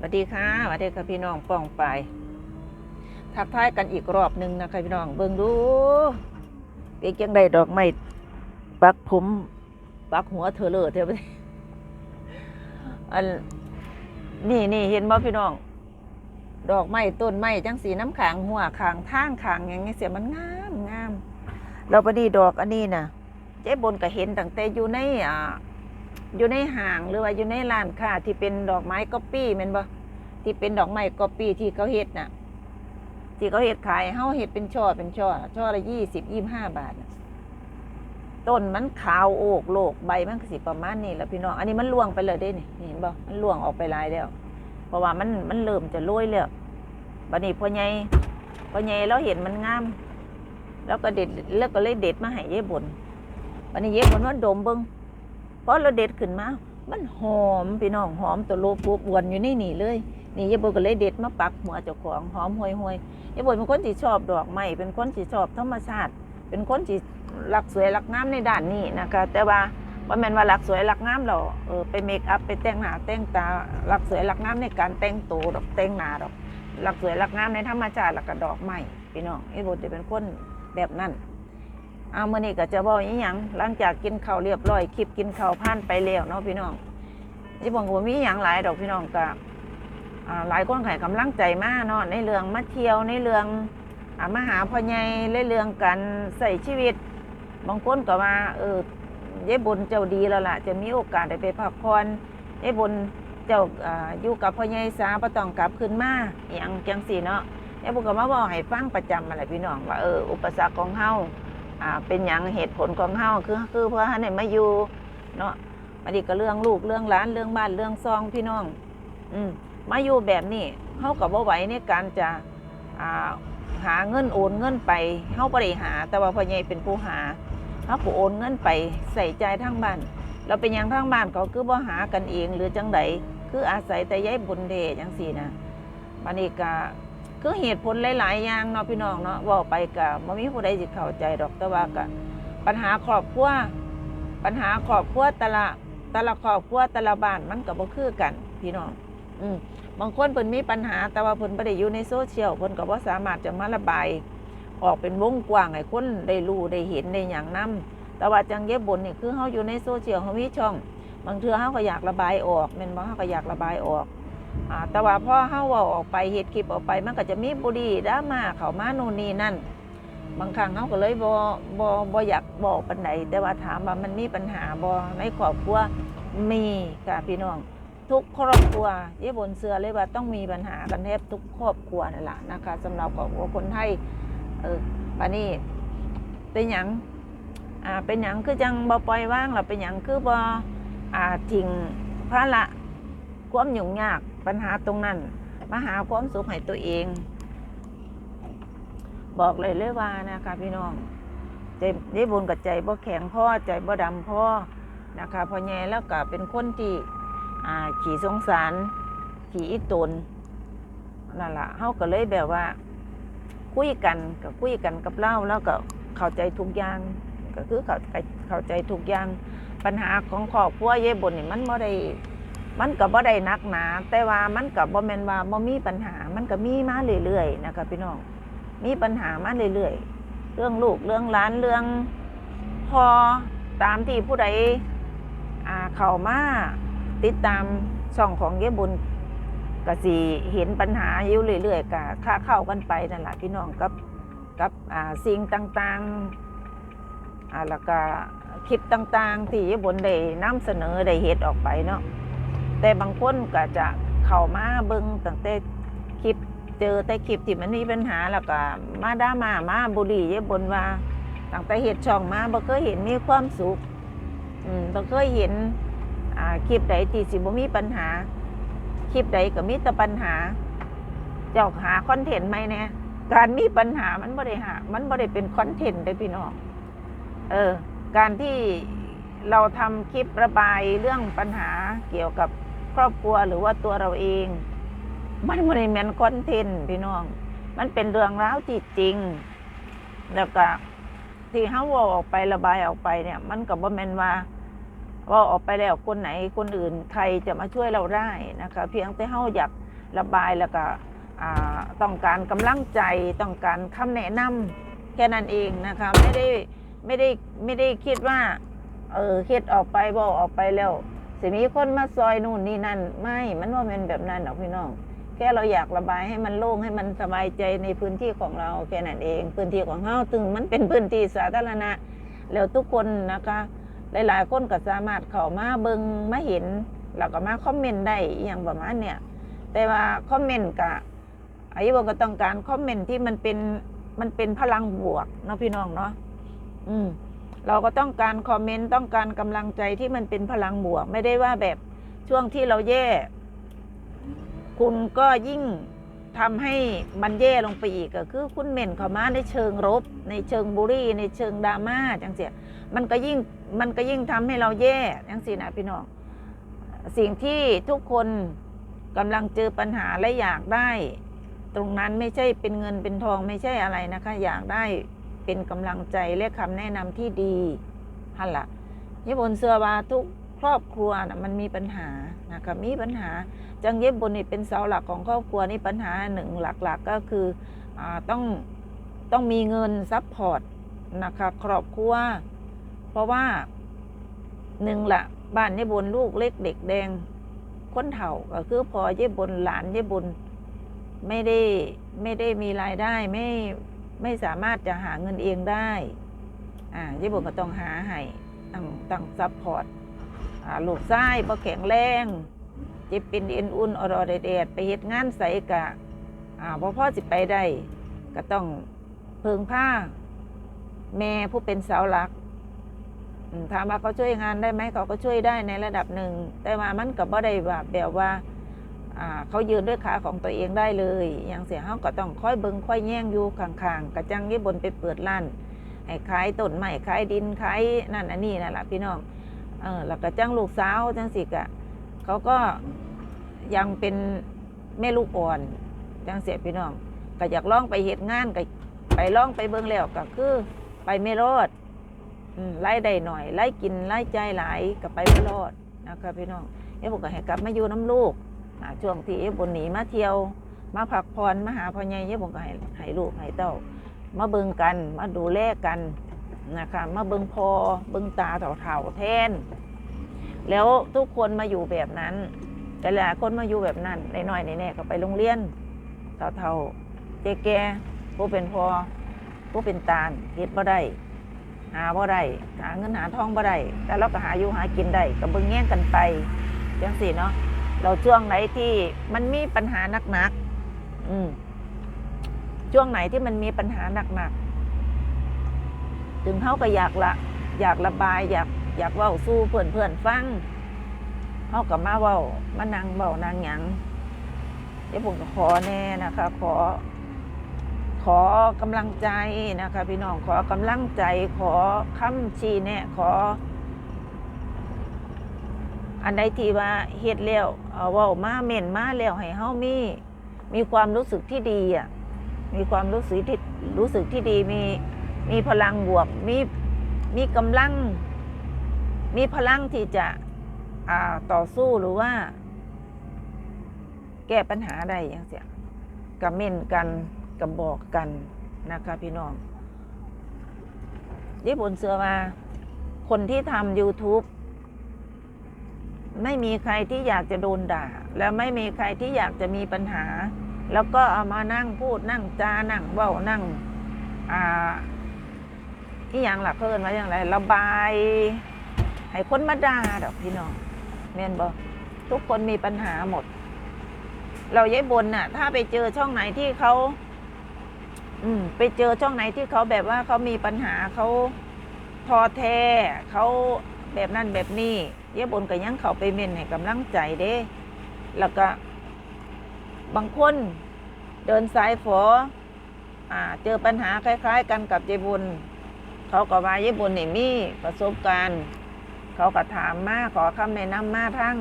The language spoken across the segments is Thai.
สวัสดีค่ะสวัสดีค่ะพี่น้องป้องไปทักทายกันอีกรอบหนึ่งนะคะพี่น้องเบิ่งดูเปียกยังได้ดอกไม้ปักผมปักหัวเธอเลยเท่าไหร่อันนี่นี่เห็นบ่พี่น้อง ดอกไม้ต้นไม้จังสีน้ำขางหัวขางทางขางอย่างเงี้เสียมันงามงามเราพอดีดอกอันนี้นะเจ๊บนก็เห็นตั้งแต่อยู่ในอ่า อยู่ในห้างหรือว่าอยู่ในร้านค้าที่เป็นดอกไม้ก๊อปปี้แม่นบ่ที่เป็นดอกไม้ก๊อปปี้ที่เขาเฮ็ดน่ะ ที่เขาเฮ็ดขายเฮาเฮ็ดเป็นช่อเป็นช่อช่อละยี่สิบยี่ห้าบาทต้นมันขาวโอกโลกใบมันก็สิประมาณนี้แล้วพี่น้องอันนี้มันล่วงไปเลยเด้นี่เห็นบ่มันล่วงออกไปหลายแล้วเพราะว่ามันมันเริ่มจะโรยแล้วบัดนี้พ่อใหญ่พ่อใหญ่เราเห็นมันงาม แล้วก็เด็ดแล้วก็เลยเด็ดมาให้เย้บนบัดนี้เย้บนว่าดมเบิ่ง พอเราเด็ดขึ้นมา มันหอมพี่น้องหอมตัวโลปูบวนอยู่ในนี่เลย นี่ยายบนก็เลยเด็ดมาปักหัวเจ้าของหอมห่วยห่วยยายบนเป็นคนที่ชอบดอกไม้เป็นคนที่ชอบธรรมชาติ เป็นคนที่รักสวยรักงามในด้านนี้นะคะ แต่ว่าว่าแม่นว่ารักสวยรักงามเราเออไปเมคอัพไปแต่งหน้าแต่งตารักสวยรักงามในการแต่งตัวดอกแต่งหน้าดอกรักสวยรักงามในธรรมชาติแล้วก็ดอกไม้พี่น้องยายบนจะเป็นคนแบบนั้น เอามื่อนี้ก็จะบอกอีหยังหลังจากกินข้าวเรียบร้อยคลิปกินข้าวผ่านไปแล้วเนาะพี่น้องที่ผมก็บ่มีอหย่างหลายดอกพี่น้องก็อ่าหลายคนให้กำลังใจมากเนาะในเรื่องมาเที่ยวในเรื่องอมาหาพ่อใหญ่ในเรื่องการใส่ชีวิตบางคนก็ว่าเออยายบุญเจ้าดีแล้วล่ะ จะมีโอกาสได้ไปพักผ่อนยายบุญเจ้าออยู่กับพ่อใหญ่สาบ่ต้องกลับขึ้นมาอย่างจังสี่เนาะยายบุญก็มาบอกให้ฟังประจำอะไรพี่น้องว่าเอออุปสรรคของเฮา อ่าเป็นอย่างเหตุผลของเฮาคือคือเพราะท่านไหนมาอยู่เนาะมาดีก็เรื่องลูกเรื่องหลานเรื่องบ้านเรื่องซองพี่น้อง อืมมาอยู่แบบนี้เฮากับว่าไหวในการจะอ่าหาเงินโอนเงินไปเฮาบ่ได้หา แต่ว่าพ่อใหญ่เป็นผู้หาเฮาก็โอนเงินไปใส่ใจทางบ้านเราเป็นอย่างทางบ้านเขาคือบ่หากันเองหรือจังใดคืออาศัยแต่ยายบุญเดจังซี่นะบัดนี้ก็ คือเหตุผลหลาย ๆ อย่างเนาะพี่น้องเนาะว่าไปก็บ่มีผู้ใดสิเข้าใจดอกแต่ว่าก็ปัญหาครอบครัวปัญหาครอบครัวแต่ละแต่ละครอบครัวแต่ละบ้านมันก็บ่คือกัน พี่น้อง อืมบางคนเพิ่นมีปัญหา แต่ว่าเพิ่นบ่ได้อยู่ในโซเชียลเพิ่นก็บ่สามารถจะมาระบายออกเป็นวงกว้างให้คนได้รู้ได้เห็นได้หยังนํแต่ว่าจังเย็บบนนี่คือเฮาอยู่ในโซเชียลเฮามีช่อง บางเทื่อเฮาก็อยากระบายออกแม่นบ่เฮาก็อยากระบายออก แต่ว่าพอเฮาเว้าออกไปเฮ็ดคลิปออกไป มันก็จะมีบุรีดราม่าเข้ามาโน่นนี่นั่น บางครั้งเฮาก็เลยบ่บ่บ่อยากบอกปานใดแต่ว่าถามว่ามันมีปัญหาบ่ในครอบครัวมีค่ะพี่น้อง ทุกครอบครัวเย่บนเสือเลยว่าต้องมีปัญหากันแทบทุกครอบครัวนั่นแหละนะคะสำหรับครอบครัวคนไทยเออปานนี้เป็นหยังอ่าเป็นหยังคือจังบ่ปล่อยว่างหรอเป็นหยังคือบ่อ่าทิ้งภาระความยุ่งยาก ปัญหาตรงนั้นมาหาความสุขให้ตัวเอง บอกเลยเลยว่านะคะพี่น้องใจได้บุญกับใจบ่แข็งพ่อใจบ่ดำพ่อนะคะพอแย่แล้วก็เป็นคนที่ขี่สงสาร ขี่อิตนนั่นละเฮาก็เลยแบบว่า คุยกันก็คุยกันกับเล่าแล้วก็เข้าใจทุกอย่างก็คือเข้าใจเข้าใจทุกอย่างปัญหาของครอบครัวเย่บนนี่มันบ่ได้ มันก็บ่ได้นักหนาแต่ว่ามันก็บ่แม่นว่าบ่มีปัญหา มันก็มีมาเรื่อยๆนะคะพี่น้อง มีปัญหามาเรื่อยๆเรื่องลูกเรื่องหลานเรื่องพอตามที่ผู้ใดอ่าเข้ามาติดตามช่องของเยบุญก็สิเห็นปัญหาอยู่เรื่อยๆก็ค่าเข้ากันไปนั่นแหละพี่น้องกับกับอ่าสิ่งต่างๆอ่าแล้วก็คลิปต่างๆ ที่เยบุญได้นำเสนอได้เฮ็ดออกไปเนาะ แต่บางคนก็จะเข้ามาเบิ่งตั้งแต่คลิปเจอแต่คลิปที่มันมีปัญหาแล้วก็มาด่ามามาบุรีเยบนว่าตั้งแต่เห็ดช่องมาบ่เคยเห็นมีความสุขอืมบ่เคยเห็นอ่าคลิปใดที่สิบ่มีปัญหา คลิปใดก็มีแต่ปัญหา เจ้าหาคอนเทนต์ไหมเนี่ยการมีปัญหามันบ่ได้หามันบ่ได้เป็นคอนเทนต์ได้พี่น้องเออ การที่เราทำคลิประบายเรื่องปัญหาเกี่ยวกับ ครอบครัวหรือว่าตัวเราเอง มันไม่ได้แมนคอนเทนต์พี่น้อง มันเป็นเรื่องราวที่จริง แล้วก็ที่เขาว่าออกไประบายออกไปเนี่ย มันก็บ่แมนว่าว่าออกไปแล้วคนไหนคนอื่นใครจะมาช่วยเราได้นะคะ เพียงแต่เขาอยากระบายแล้วก็ต้องการกำลังใจต้องการคำแนะนำแค่นั้นเองนะคะไม่ได้ไม่ได้ไม่ได้คิดว่าเออเฮ็ดออกไปบอกออกไปแล้ว สิมีคนมาซอยนู่นนี่นั่น ไม่มันว่าเป็นแบบนั้นหรอกพี่น้อง แค่เราอยากระบายให้มันโล่งให้มันสบายใจในพื้นที่ของเราแค่นั้นเอง พื้นที่ของเฮาถึงมันเป็นพื้นที่สาธารณะ แล้วทุกคนนะคะ หลายๆคนก็สามารถเข้ามาเบิงมาเห็นแล้วก็มาคอมเมนต์ได้อย่างประมาณเนี่ยแต่ว่าคอมเมนต์กะอายุบก็ต้องการคอมเมนต์ที่มันเป็นมันเป็นพลังบวกเนาะพี่น้องเนาะอืม เราก็ต้องการคอมเมนต์ต้องการกำลังใจที่มันเป็นพลังบวก ไม่ได้ว่าแบบช่วงที่เราแย่ คุณก็ยิ่งทำให้มันแย่ลงไปอีกก็คือคุณเม่นเข้ามาในเชิงรบ ในเชิงบุรีในเชิงดราม่าจังเสียมันก็ยิ่งมันก็ยิ่งทำให้เราแย่จังสินะพี่น้องสิ่งที่ทุกคนกำลังเจอปัญหาและอยากได้ ตรงนั้นไม่ใช่เป็นเงินเป็นทองไม่ใช่อะไรนะคะ อยากได้ เป็นกำลังใจและคำแนะนำที่ดีฮันละญี่ปุ่นเสื้อว่าทุกครอบครัวนะมันมีปัญหานะคะมีปัญหาจังเย็บบนนี่เป็นเสาหลักของครอบครัวนี่ปัญหาหนึ่งหลักๆก็คืออต้องต้องมีเงินซัพพอร์ตนะคะครอบครัวเพราะว่าหนึ่งละบ้านเย็บบนลูกเล็กเด็กแดงคนเฒ่าก็คือพอเย็บบนหลานเย็บบนไม่ได้ไม่ได้มีรายได้ไม่ ไม่สามารถจะหาเงินเองได้อ่าเย็บบนก็ต้องหาให้ต้องต้องซัพพอร์ตอ่าลูกไส้พอแข็งแรงเจ็บเป็นเอ็นอุ่นอรอแดดไปเฮ็ดงานใส่กะอ่าพ่อพ่อสิไปได้ ก็ต้องเพิงผ้า แม่ผู้เป็นเสาหลักถามว่าเขาช่วยงานได้ไหมเขาก็ช่วยได้ในระดับหนึ่ง แต่ว่ามันก็บ่ได้ว่าแบบว่าอ่า เขายืนด้วยขาของตัวเองได้เลยอย่างเสียเขาก็ต้องค่อยเบิงค่อยแย่งอยู่ข้างๆกระจังยี่บนไปเปิดร้านให้ขายต้นไม้ขายดินขายนั่นอันนี้นั่นแหละพี่น้องเออแล้วก็จังลูกสาวจังสิกะเขาก็ยังเป็นแม่ลูกอ่อนจังเสียพี่น้องก็อยากล่องไปเหตุงานก็ไปล่องไปเบิงแล้วก็คือไปไม่รอดไล่ได้หน่อยไล่กินไล่ใจหลายก็ไปไม่รอดนะคะพี่น้องเอ้ผมก็ให้กลับมาอยู่น้ำลูก ช่วงที่เอ้บนหนีมาเที่ยว มาพักผ่อนมาหาพ่อใหญ่เอ้ผมก็ให้ให้ลูกให้เต้า มาเบิ่งกันมาดูแลกันนะคะมาเบิ่งพอเบิ่งตาเถ่าๆแทน แล้วทุกคนมาอยู่แบบนั้น แต่ลายคนมาอยู่แบบนั้นน้อยๆแน่ๆก็ไปโรงเรียนเท่าๆเจ๊แก่ผู้เป็นพอผู้เป็นตาเฮ็ดบ่ได้หาบ่ได้หาเงินหาทองบ่ได้แต่เราก็หาอยู่หากินได้ก็เบิ่งแย่งกันไปจังสี่เนาะ เราช่วงไหนที่มันมีปัญหาหนักๆอืมช่วงไหนที่มันมีปัญหาหนักๆถึงเขาก็อยากละ อยากระบาย อยากอยากเว้าสู้เพื่อนเพื่อนๆฟังเขาก็มาเว้ามานั่งเว้านางหยังเดี๋ยวผมก็ขอแน่นะคะ ขอ ขอกำลังใจนะคะ พี่น้องขอกำลังใจ ขอคำชี้แนะขอ อันใดที่ว่าเฮ็ดแล้วเอาว้ามาเม่นมาแล้วให้เฮามี มีความรู้สึกที่ดีอะมีความรู้สึกที่รู้สึกที่ดีมีมีพลังบวกมีมีกำลัง มีพลังที่จะอ่าต่อสู้หรือว่า แก้ปัญหาได้อย่างเสียกับเม่นกันกับบอกกันนะคะพี่น้องญี่ปุ่นเสือมา คนที่ทำ YouTube ไม่มีใครที่อยากจะโดนด่า แล้วไม่มีใครที่อยากจะมีปัญหา แล้วก็เอามานั่งพูดนั่งจานั่งเบ้านั่งอ่าที่อย่างหลักเพิ่นว่าอย่างไรระบายให้คนมาด่าดอกพี่น้องแม่นบอกทุกคนมีปัญหาหมด เราย้ายบนน่ะ ถ้าไปเจอช่องไหนที่เขา อืม ไปเจอช่องไหนที่เขาแบบว่าเขามีปัญหาเขาทอแท้เขาแบบนั้นแบบนี้ ยายบนก็ยังเขาไปเม่นให้กำลังใจเด้ แล้วก็ บางคนเดินสายฝออ่า เจอปัญหาคล้าย ๆ กันกับเจบุญ เขาก็ว่าเยบุญนี่มีประสบการณ์ เขาก็ถามมาขอคำแนะนำมาทั้ง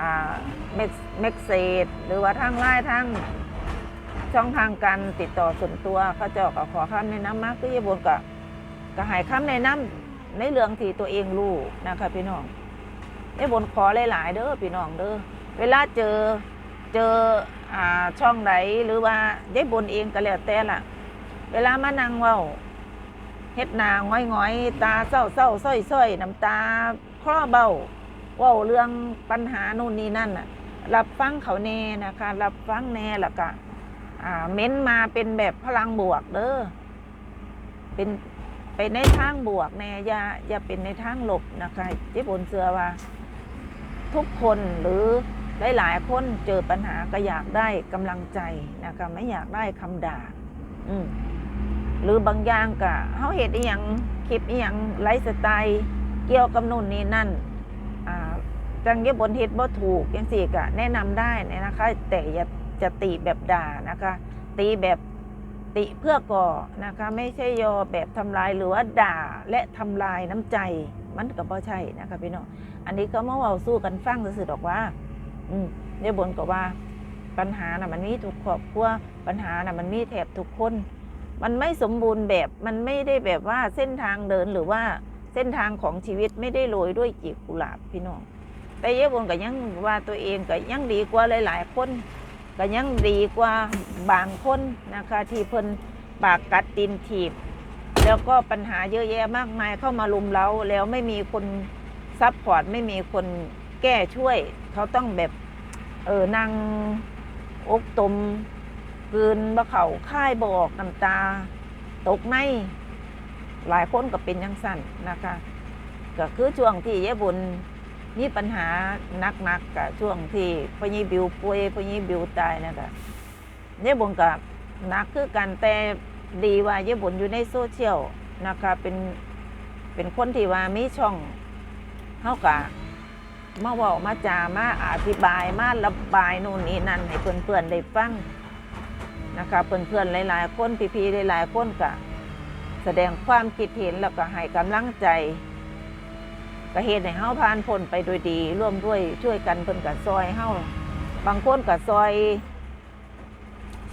อ่าเม็กเม็กเซดหรือว่าทั้งไล่ทั้งช่องทางการติดต่อส่วนตัวเขาเจ้าก็ขอคำแนะนำมาคือเยบุญก็ก็ให้คำแนะนำในเรื่องที่ตัวเองรู้นะคะพี่น้อง เยบุญขอหลาย ๆ เด้อพี่น้องเด้อเวลาเจอเจออ่าช่องไหนหรือว่าได้บนเองก็แล้วแต่ล่ะ เวลามานั่งเว้าเฮ็ดหนาง้อยง้อยตาเศร้าเศร้าส้อยส้อยๆน้ำตาคลอเบาเว้าเรื่องปัญหานู่นนี่นั่นน่ะรับฟังเขาแน่นะคะรับฟังแน่ล้วก็อ่าเม้นมาเป็นแบบพลังบวกเด้อเป็นไปในทางบวกแน่อย่าอย่าเป็นในทางลบนะคะเจ๊บนเสือว่า ทุกคนหรือหลายๆคนเจอปัญหาก็อยากได้กำลังใจนะคะไม่อยากได้คำด่าอืมหรือบางอย่างก็เฮาเฮ็ดอีหยังคลิปอีหยังไลฟ์สไตล์เกี่ยวกับนู่นนี่นั่นอ่าจังเย็บบนเฮ็ดบ่ถูกจังสี่ก็แนะนำได้นะคะ แต่อย่าจะติแบบด่านะคะ ตีแบบติเพื่อก่อนะคะ ไม่ใช่ยอแบบทำลายหรือว่าด่าและทำลายน้ำใจ มันก็บ่ใช่นะคะพี่น้อง อันนี้ก็มาเว้าสู้กันฟังซื่อดอกว่า อืมเย็บบนก็ว่า ปัญหาน่ะมันมีทุกครอบครัวปัญหาน่ะมันมีแถบทุกคน มันไม่สมบูรณ์แบบมันไม่ได้แบบว่าเส้นทางเดินหรือว่าเส้นทางของชีวิตไม่ได้โรยด้วยกีบกุหลาบพี่น้องแต่เยบนก็ยังว่าตัวเองก็ยังดีกว่าหลาย ๆ คนก็ยังดีกว่าบางคนนะคะที่เพิ่นปากกัดตินถีบ แล้วก็ปัญหาเยอะแยะมากมายเข้ามาลุมเราแล้วไม่มีคน ซัพพอร์ตไม่มีคนแก้ช่วย เขาต้องแบบ เออนั่งอกตมกลืนบะเขาค่ายบออกน้ำตา ตกใน หลายคนก็เป็นยังสั่นนะคะ ก็คือช่วงที่เยบุญมีปัญหาหนักๆกับช่วงที่พญีบิวป่วยพญีบิวตายนะคะเยบุญกับนักคือกันแต่ดีว่าเยบุญอยู่ในโซเชียลนะคะเป็นเป็นคนที่ว่ามีช่อง เท่ากับมาเว่ามาจามาอธิบายมาระบายนู่นนี่นั่นให้เพื่อนๆได้ฟังนะคะเพื่อนๆหลายๆคนพี่ๆหลายๆคนก็แสดงความคิดเห็นแล้วก็ให้กำลังใจก็เหตุให้เฮาผ่านพ้นไปโดยดี ร่วมด้วยช่วยกันเพิ่นกับซอยเฮาบางคนกับซอย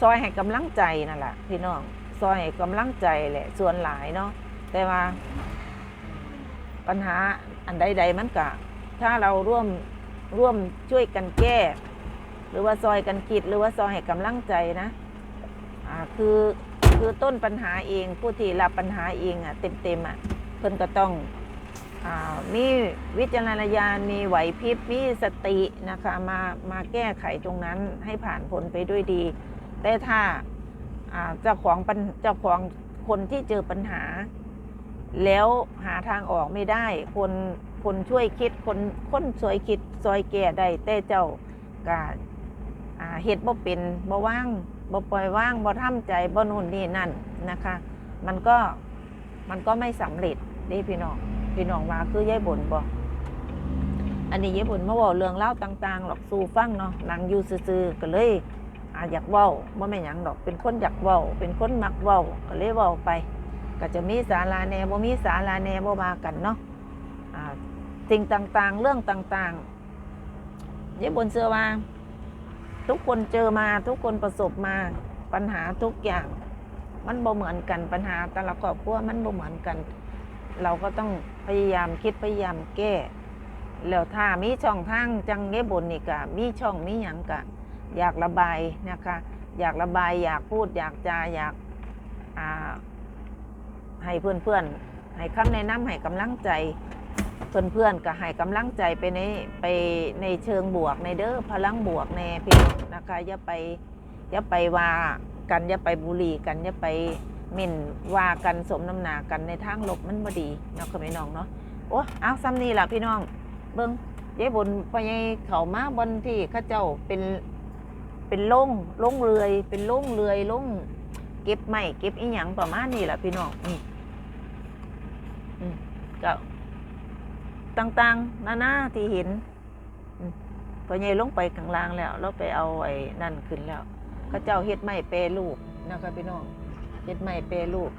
ซอยให้กำลังใจนั่นแหละพี่น้องซอยให้กำลังใจแหละส่วนหลายเนาะแต่ว่า ปัญหาอันใดๆมันกะถ้าเราร่วมร่วมช่วยกันแก้ หรือว่าซอยกันคิดหรือว่าซอยให้กำลังใจนะอ่าคือคือต้นปัญหาเองผู้ที่รับปัญหาเองอะเต็มๆอะเพิ่นก็ต้องอ่ามีวิจารณญาณมีไหวพริบมีสตินะคะมามาแก้ไขตรงนั้นให้ผ่านผลไปด้วยดี แต่ถ้าอ่าเจ้าของปัญเจ้าของคนที่เจอปัญหา แล้วหาทางออกไม่ได้ คนคนช่วยคิดคนคนสวยคิดซอยแก้ได้แต่เจ้ากาเฮ็ดบ่เป็นบ่ว่างบ่ปล่อยว่างบ่ทำใจบ่นู่นนี่นั่นนะคะ มันก็มันก็ไม่สำเร็จนี่พี่น้องพี่น้องว่าคือยายบนบอกอันนี้ยายบนมาเว่าเรื่องเล่าต่าง ๆ หรอกสู่ฟังเนาะนางอยู่ซื่อๆก็เลยออยากเว้าว่าไม่นหยังดอกเป็นคนอยากเว้าเป็นคนมักเว้าก็เลยเว้าไป ก็จะมีสาราแน่บ่มีสาราแน่บ่มากันเนาะอ่าสิ่งต่างๆ เรื่องต่างๆยายบนเชื่อว่า ทุกคนเจอมาทุกคนประสบมาปัญหาทุกอย่าง มันบ่เหมือนกันปัญหาแต่ละครอบครัวมันบ่เหมือนกัน เราก็ต้องพยายามคิดพยายามแก้แล้วถ้ามีช่องทางจังเงบนนี่กะมีช่องมีหยังกะ อยากระบายนะคะ อยากระบายอยากพูดอยากจาอยากอ่า ให้เพื่อนๆให้คำแนะนำให้กำลังใจ เพื่อนๆก็ให้กำลังใจไปในไปในเชิงบวกในเด้อพลังบวกในพี่นะคะอย่าไปอย่าไปว่ากันอย่าไปบุหรี่กันอย่าไปหมิ่นว่ากันสมน้ำหนากันในทางลบมันบ่ดีเนาะค่ะพี่น้องเนาะโอ้เอาซ้ำนี่ล่ะพี่น้อง เบิ้งยายบนพยายเขามาบนที่ข้าเจ้าเป็นเป็นล่งล่งเรือย เป็นล่งเรือยล่งเก็บไม้เก็บอีหยังประมาณนี้ล่ะพี่น้องอื ก็ต่างๆนานาที่เห็นพอใหญ่ลงไปข้างล่างแล้วเราไปเอาไอ้นั่นขึ้นแล้ว ก็เจ้าเฮ็ดไม้เปรรูปนะคะพี่น้องเฮ็ดไม้เปรรูป